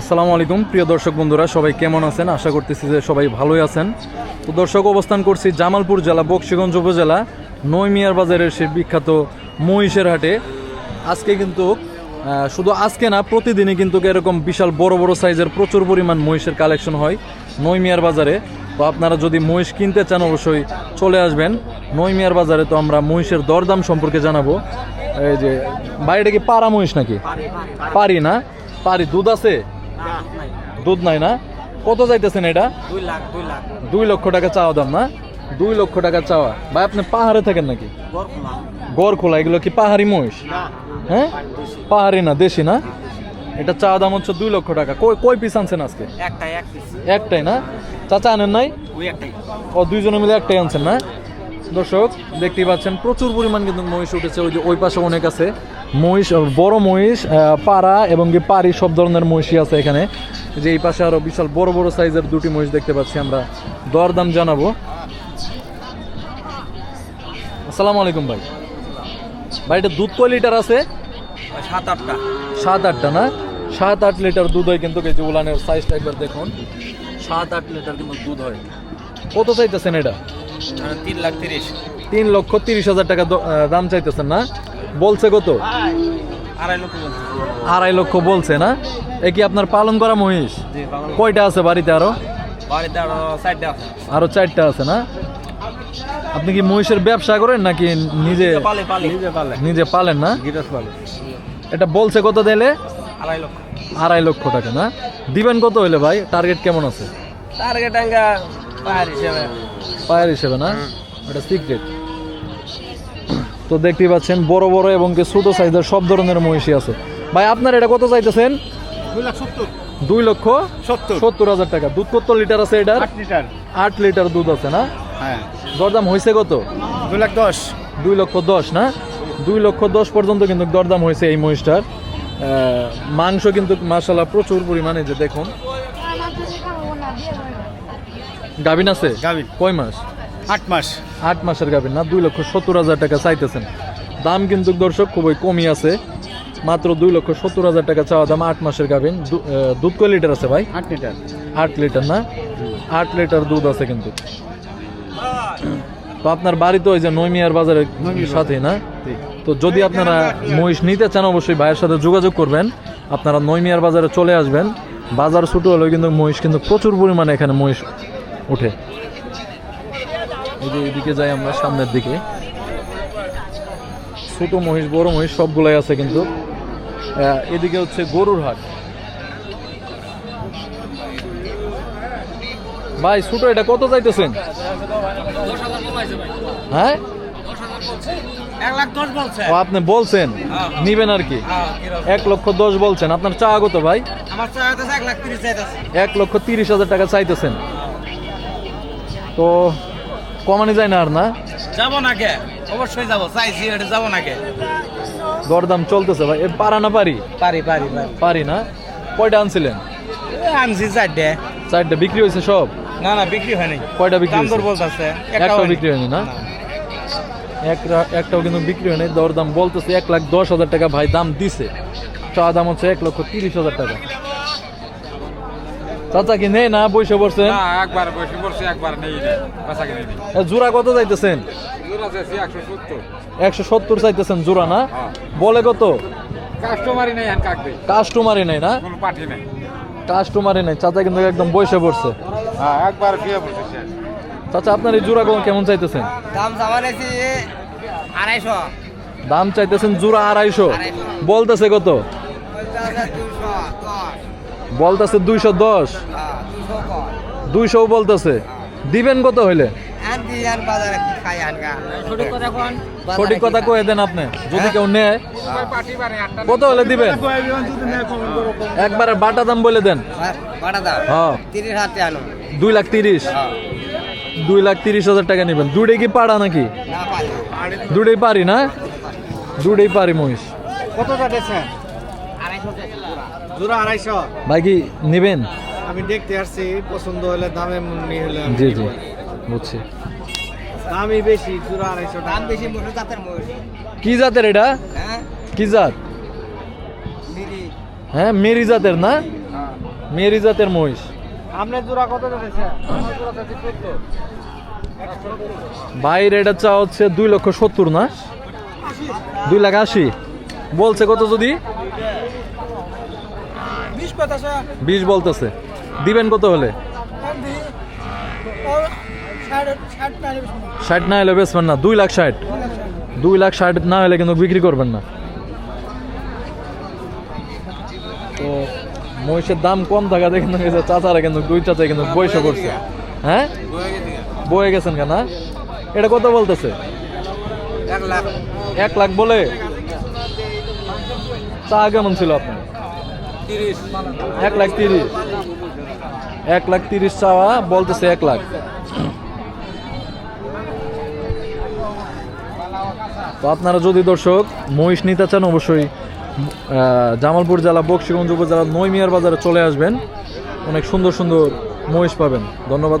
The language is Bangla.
আসসালামু আলাইকুম। প্রিয় দর্শক বন্ধুরা সবাই কেমন আছেন? আশা করতেছি যে সবাই ভালোই আছেন। তো দর্শক অবস্থান করছি জামালপুর জেলা বক্সিগঞ্জ উপজেলা নৈমিয়ার বাজারের সে বিখ্যাত মহিষের হাটে। আজকে কিন্তু শুধু আজকে না প্রতিদিনই কিন্তু এরকম বিশাল বড় বড় সাইজের প্রচুর পরিমাণ মহিষের কালেকশন হয় নৈমিয়ার বাজারে। তো আপনারা যদি মহিষ কিনতে চান অবশ্যই চলে আসবেন। নৈমিয়ার বাজারে তো আমরা মহিষের দরদাম সম্পর্কে জানাব। এই যে বাইরে কি পাড়া মহিষ নাকি? পারি না? পারি দুধ আছে? দুধ নাই না? কত যাইতেছেন এটা? দুই লক্ষ টাকা চাওয়া দাম না? দুই লক্ষ টাকা চাওয়া। ভাই আপনি পাহাড়ে থাকেন নাকি? গড় খোলা এগুলো কি পাহাড়ি মহিষ? হ্যাঁ? পাহাড়ি না দেশি না? এটা চাওয়া দাম হচ্ছে দুই লক্ষ টাকা। কই কই পিস আনছেন আজকে? একটাই এক পিস একটাই না? চাচা আনেন নাই? ও দুইজনে মিলে একটাই আনছেন না? দর্শক দেখতেই পাচ্ছেন প্রচুর পরিমাণ কিন্তু মহিষ উঠেছে। ওই যে ওই পাশে অনেক আছে। মহিষ বড় মহিষ পাড়া এবং কি পাড়ি সব ধরনের মহিষই আছে এখানে। যে এই পাশে আরও বিশাল বড় বড় সাইজের দুটি মহিষ দেখতে পাচ্ছি আমরা। দরদাম জানাব। আসসালামু আলাইকুম ভাই। ভাই এটা দুধ কয় লিটার আছে? সাত আটটা। সাত আটটা না? সাত আট লিটার দুধ হয় কিন্তু যে উলানের সাইজটা একবার দেখুন। সাত আট লিটার কিন্তু দুধ হয়। কত চাইতেছেন এটা? তিন লাখ তিরিশ। তিন লক্ষ তিরিশ হাজার টাকা দাম চাইতেছেন না? বলছে কত? আড়াই লক্ষ বলছে। আড়াই লক্ষ বলছে না? এ কি আপনার পালন করা মহিষ? কয়টা আছে বাড়িতে আরও? বাড়িতে আরও আছে। চারটা আছে না? আপনি কি মহিষের ব্যবসা করেন নাকি নিজে নিজে নিজে পালেন না? এটা বলছে কত দিলে আড়াই লক্ষ। আড়াই লক্ষ টাকা না? দিবেন কত হইলে ভাই? টার্গেট কেমন আছে? টার্গেট পায়ের হিসেবে। না? এটা সিক্রেট তো দেখতেই পাচ্ছেন বড় বড় এবং কি ছোট সাইজের সব ধরনের মহিষী আছে। ভাই আপনার এটা কত চাইতেছেন? দুই লক্ষ সত্তর। হাজার টাকা। দুধ কত লিটার আছে এটার? আট লিটার। দুধ আছে না? হ্যাঁ। দরদাম হয়েছে কত? দুই লাখ দশ। দুই লক্ষ দশ না? দুই লক্ষ দশ পর্যন্ত কিন্তু দরদাম হয়েছে এই মহিষটার। আহ, মাংস কিন্তু মাসাল্লাহ প্রচুর পরিমাণে যে দেখুন গাভিন আছে? গাভীন। কয় মাস? আট মাস। আট মাসের গাভিন না? দুই লক্ষ সত্তর হাজার টাকা চাইতেছেন। দাম কিন্তু দর্শক খুবই কমই আছে। মাত্র দুই লক্ষ সত্তর হাজার টাকা চাওয়া দাম আট মাসের গাভিন। দুধ কয় লিটার আছে ভাই? আট লিটার। আট লিটার না? আট লিটার দুধ আছে কিন্তু। তো আপনার বাড়ি তো ওই যে নৈমিয়ার বাজারের সাথে না? তো যদি আপনারা মহিষ নিতে চান অবশ্যই ভাইয়ের সাথে যোগাযোগ করবেন। আপনারা নৈমিয়ার বাজারে চলে আসবেন। বাজার ছোটো হলেও কিন্তু মহিষ কিন্তু প্রচুর পরিমাণে এখানে মহিষ ওঠে। যে এদিকে যাই আমরা সামনের দিকে। ছোট মহিষ, বড় মহিষ সবগুলাই আছে কিন্তু। এদিকে হচ্ছে গরুর হাট। ভাই, ছোট এটা কত চাইতেছেন? হ্যাঁ? ও আপনি বলছেন? নিবেন আর কি? এক লক্ষ দশ বলছেন। আপনার চা কত ভাই? এক লক্ষ তিরিশ হাজার টাকা চাইতেছেন। তো কমানি যায় না আর না? যাব না কে অবশ্যই যাব। চাইছি এটা যাব না কে দরদাম চলতেছে ভাই। পারা না পারি? পারি পারি পারি। না। কয়টা আনছিলেন? আনছি চারটে। চারটা। বিক্রি হয়েছে সব? না না বিক্রি হয়নি। কয়টা বিক্রি দাম দর বলতেছে একটাও বিক্রি হয়নি না। একটা একটাও কিন্তু বিক্রি হয়নি দরদাম বলতেছে এক লাখ দশ হাজার টাকা ভাই দাম দিছে। চা দাম হচ্ছে এক লক্ষ তিরিশ হাজার টাকা। চাচা কি নেই না বসে পড়ছেন একবার বসে পড়ছি একবার নেই জোড়া কত চাইতেছেন? একশো সত্তর। চাইতেছেন জোড়া না? হ্যাঁ। বলে কত? কাস্টমারই নেই কাস্টমারই নেই না? কোনো পাঠি নেই। কাস্টমারই নেই। চাচা কিন্তু একদম বসে পড়ছে। হ্যাঁ একবার। চাচা আপনার এই জোড়া কেমন চাইতেছেন? দাম জামানেছি আড়াইশো। দাম চাইতেছেন জোড়া আড়াইশো। বলতেছে কত? বলতেছে দুইশো দশ। দুইশো বলতেছে। দিবেন কত হইলে? সঠিক কথা কয়ে দেন আপনি। যদি কেউ নেয় কত হলে দিবেন? একবারে বাটা দাম বলে দেন। হ্যাঁ। দুই লাখ তিরিশ। দুই লাখ তিরিশ হাজার টাকা নেবেন। দুটাই কি পাড়া নাকি? দুটাই পারি না। দুটাই পারি মহিষ। কত আড়াইশো জোড়া আড়াইশো। ভাই কি নেবেন? আমি দেখতে আসছি পছন্দ হলে দামে নিয়ে হলে জি জি। বুঝছি। দামই বেশি জোড়া আড়াইশো দাম বেশি মোটর জাতের মহিষ। কি জাতের এটা? হ্যাঁ। কি জাত? হ্যাঁ মেরি জাতের না? মেরি জাতের মহিষ। আপনার জোড়া কত যাচ্ছে বাইরে এটা চা হচ্ছে দুই লক্ষ সত্তর না? দুই লাখ আশি। বলছে কত যদি? বিশ বলতেছে। দিবেন কত হলে? ষাট না হলে বেচবেন না দুই লাখ ষাট। দুই লাখ ষাট না হলে কিন্তু বিক্রি করবেন না। তো মহিষের দাম কম থাকা দেখে কিন্তু চাচারা কিন্তু দুই চাচা কিন্তু বৈশ করছে। হ্যাঁ? বয়ে গেছেন কেন হ্যাঁ? এটা কত বলতেছে? এক লাখ। বলে? চা কেমন ছিল আপনার? এক লাখ তিরিশ। এক লাখ তিরিশ চাওয়া বলতেছে এক লাখ। তো আপনারা যদি দর্শক মহিষ নিতে চান অবশ্যই জামালপুর জেলা বক্সিগঞ্জ উপজেলা নৈমিয়ার বাজারে চলে আসবেন। অনেক সুন্দর সুন্দর মহিষ পাবেন। ধন্যবাদ।